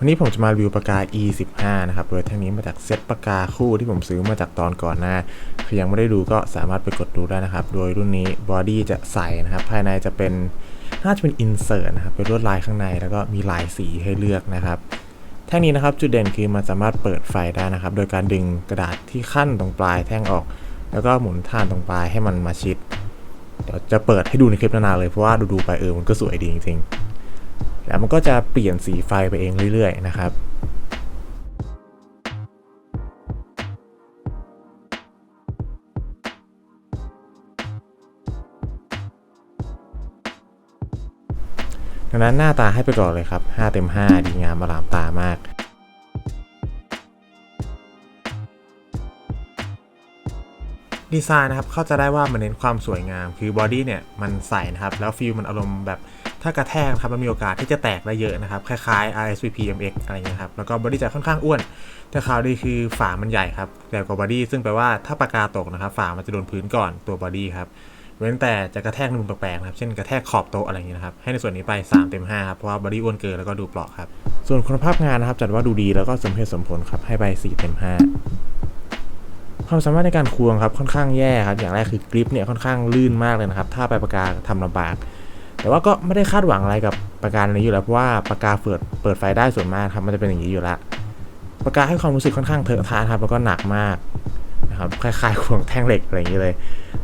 วันนี้ผมจะมารีวิวปากกา E15 นะครับ โดยแท่งนี้มาจากเซตปากกาคู่ที่ผมซื้อมาจากตอนก่อนหน้า คือยังไม่ได้ดูก็สามารถไปกดดูได้นะครับ โดยรุ่นนี้บอดี้จะใสนะครับ ภายในจะเป็นน่าจะเป็นอินเสิร์ตนะครับ เป็นลวดลายข้างในแล้วก็มีลายสีให้เลือกนะครับ แท่งนี้นะครับจุดเด่นคือมันสามารถเปิดไฟได้นะครับ โดยการดึงกระดาษที่ขั้นตรงปลายแท่งออก แล้วก็หมุนท่านตรงปลายให้มันมาชิด เดี๋ยวจะเปิดให้ดูในคลิปนานๆเลยเพราะว่าดูๆไปเออมันก็สวยดีจริงๆ แล้วมันก็จะเปลี่ยนสีไฟไปเองเรื่อย ๆ นะครับดังนั้นหน้าตาให้ไปก่อนเลยครับ 5 เต็ม 5 ดีงามอลามตามาก ดีไซน์นะครับ เข้าใจได้ว่ามันเน้นความสวยงาม คือบอดี้เนี่ย มันใสนะครับ แล้วฟิลมันอารมณ์แบบ ถ้ากระแทกนะครับมันมีโอกาสที่จะแตกได้เยอะนะครับ คล้ายๆ RSVP MX อะไรเงี้ยครับ แล้วก็บอดี้จะค่อนข้างอ้วน แต่ข่าวดีคือฝามันใหญ่ครับใหญ่กว่าบอดี้ซึ่งแปลว่าถ้าปากกาตกนะครับฝามันจะโดนพื้นก่อนตัวบอดี้ครับเว้นแต่จะกระแทกในมุมแปลกๆครับ เช่นกระแทกขอบโต๊ะอะไรอย่างเงี้นะครับ ให้ในส่วนนี้ไป 3 เต็ม 5 ครับ เพราะว่าบอดี้อ้วนเกินแล้วก็ดูเปราะครับ ส่วนคุณภาพงานนะครับ จัดว่าดูดีแล้วก็สมเหตุสมผลครับ ให้ไป 4 เต็ม 5 ความสามารถในการควงครับ ค่อนข้างแย่ครับ อย่างแรกคือกริปเนี่ยค่อนข้างลื่นมากเลยนะครับ ถ้าไปปากกาทำลำบาก แต่ว่าก็ไม่ได้คาดหวังอะไรกับปากกานี้อยู่แล้วเพราะว่าปากกาเปิดเปิดไฟได้ส่วนมากครับมันจะเป็นอย่างนี้อยู่แล้วปากกาให้ความรู้สึกค่อนข้างเถอะทะครับแล้วก็หนักมากนะครับคล้ายๆควงแท่งเหล็กอะไรอย่างนี้เลย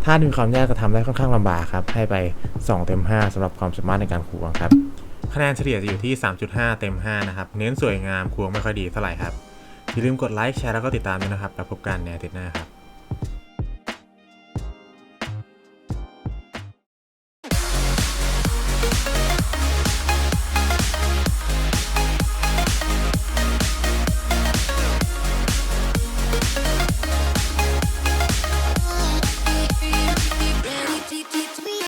ถ้ามีความยากจะทำได้ค่อนข้างลำบากครับให้ไป 2 เต็ม 5สำหรับความสามารถในการควงครับคะแนนเฉลี่ยจะอยู่ที่ 3.5 เต็ม 5 นะครับ เน้นสวยงามควงไม่ค่อยดีเท่าไหร่ครับอย่าลืมกดไลค์แชร์แล้วก็ติดตามด้วยนะครับแล้วพบกันในอาทิตย์หน้าครับ